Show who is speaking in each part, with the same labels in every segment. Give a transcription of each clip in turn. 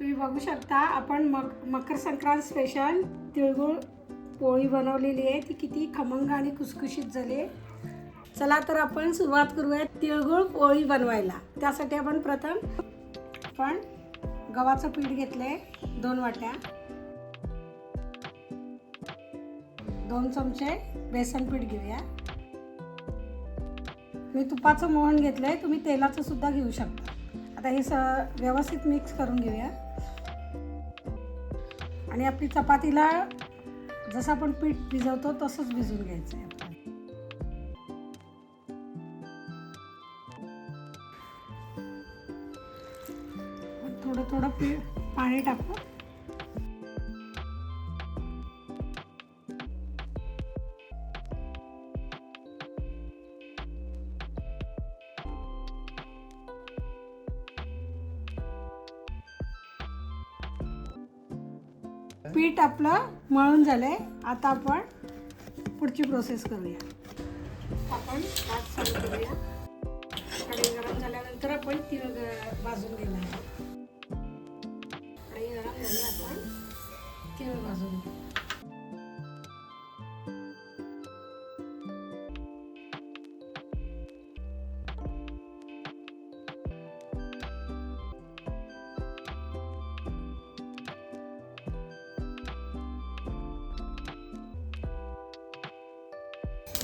Speaker 1: तुम्ही बघू शकता आपण मक मकर संक्रांत स्पेशल तिळगुळ पोळी बनवलेली आहे. ती किती खमंग आणि खुसखुशीत झाली आहे. चला तर आपण सुरुवात करूया तिळगुळ पोळी बनवायला. त्यासाठी आपण प्रथम आपण गव्हाचं पीठ घेतलं आहे दोन वाट्या. दोन चमचे बेसन पीठ घेऊया. मी तुपाचं मोहन घेतलं आहे तुम्ही तेलाचं सुद्धा घेऊ शकता. आता हे स व्यवस्थित मिक्स करून घेऊया. आणि आपली चपातीला जसं आपण पीठ भिजवतो तसंच भिजून घ्यायचं आहे थोडं थोडं पीठ पाणी टाकू. पीठ आपलं मळून झालं आहे आता आपण पुढची प्रोसेस करूया. आपण भात चालू करूया. कढई गरम झाल्यानंतर आपण तीळ ग- भाजून घेणार. कढई गरम झाली आपण तीळ भाजून घेऊ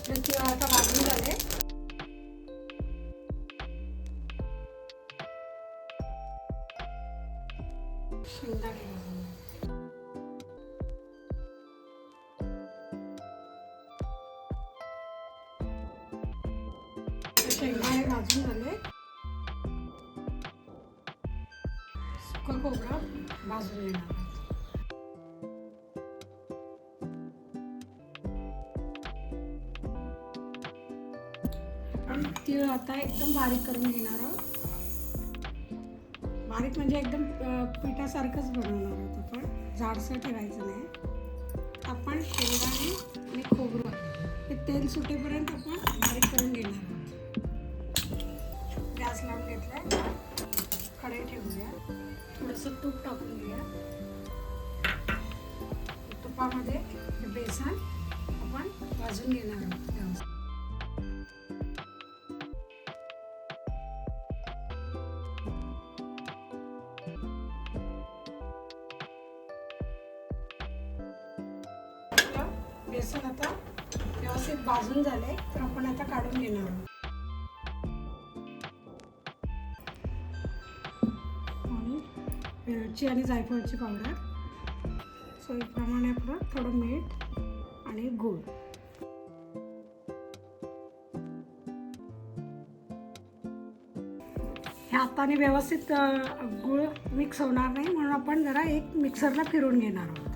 Speaker 1: आपले तीळ आता भाजून झाले शेंगदाणे भाजून घे. ते शेंगदाणे भाजून झाले सुकं खोबरं भाजून घेणार तीळ आता एकदम बारीक करून घेणार आहोत. बारीक म्हणजे एकदम पिठासारखंच बनवणार आहोत आपण. जाडसर ठेवायचं नाही. आपण शेंगदाणे आणि खोबरं हे तेल सुटेपर्यंत आपण बारीक करून घेणार आहोत. गॅस लावून घेतलाय. खडे ठेवूया. थोडंसं तूप टाकून घेऊया. तुपामध्ये बेसन आपण भाजून घेणार आहोत. बेसन आता व्यवस्थित भाजून झाले तर आपण आता काढून घेणार आहोत. आणि वेलची आणि जायफळची पावडर. सोयीप्रमाणे आपलं थोडं मीठ आणि गूळ. ह्या हाताने व्यवस्थित गूळ मिक्स होणार नाही म्हणून आपण जरा एक मिक्सरला फिरून घेणार आहोत.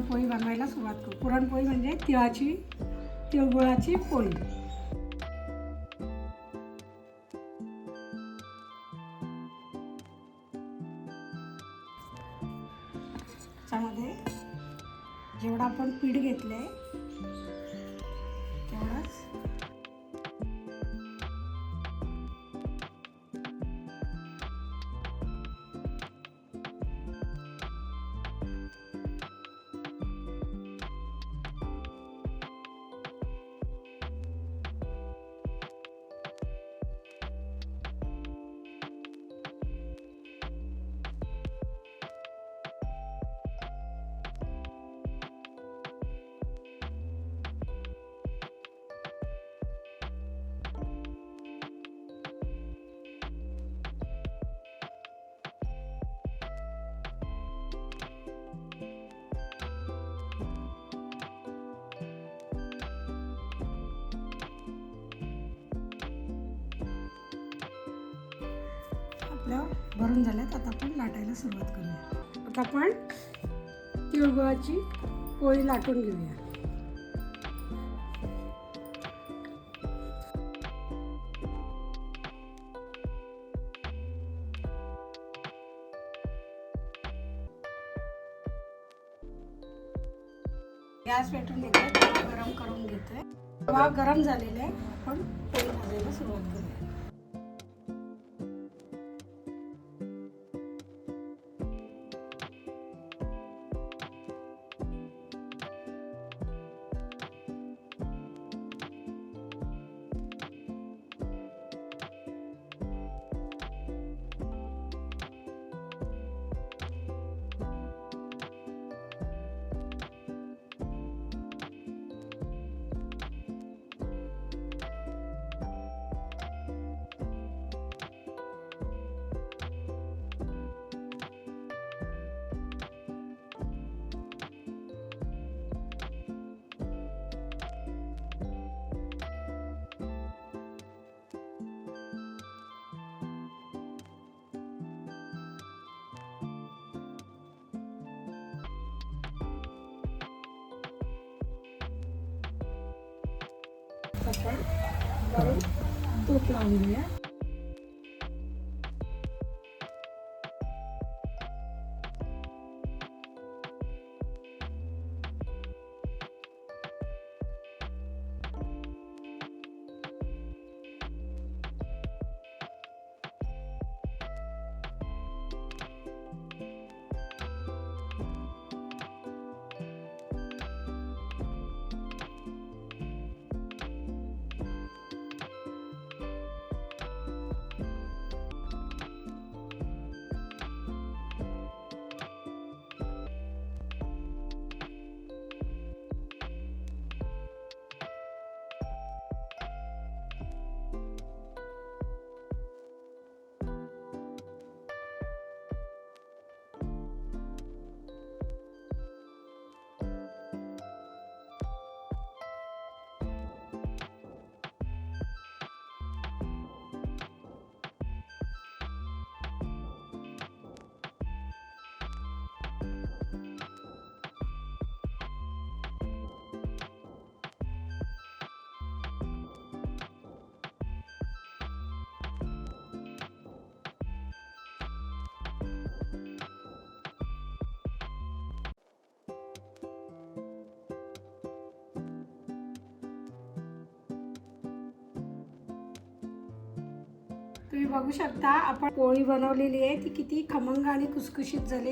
Speaker 1: पुरणपोळी बनवायला सुरुवात करू. पुरणपोळी म्हणजे तिळाची तिळगुळाची पोळी त्यामध्ये जेवढं आपण पीठ घेतलंय तेवढंच आपल्या भरून झाल्यात. आता आपण लाटायला सुरुवात करूया. आता आपण तिळगुळाची पोळी लाटून घेऊया. गॅस पेटून घेते गरम करून घेतोय. तवा गरम झालेला आहे आपण पोळी भाजायला सुरुवात करूया. आपण वरून तूप लावून तुम्ही बघू शकता आपण पोळी बनवलेली आहे. ती किती खमंग आणि कुसकुशीत झाली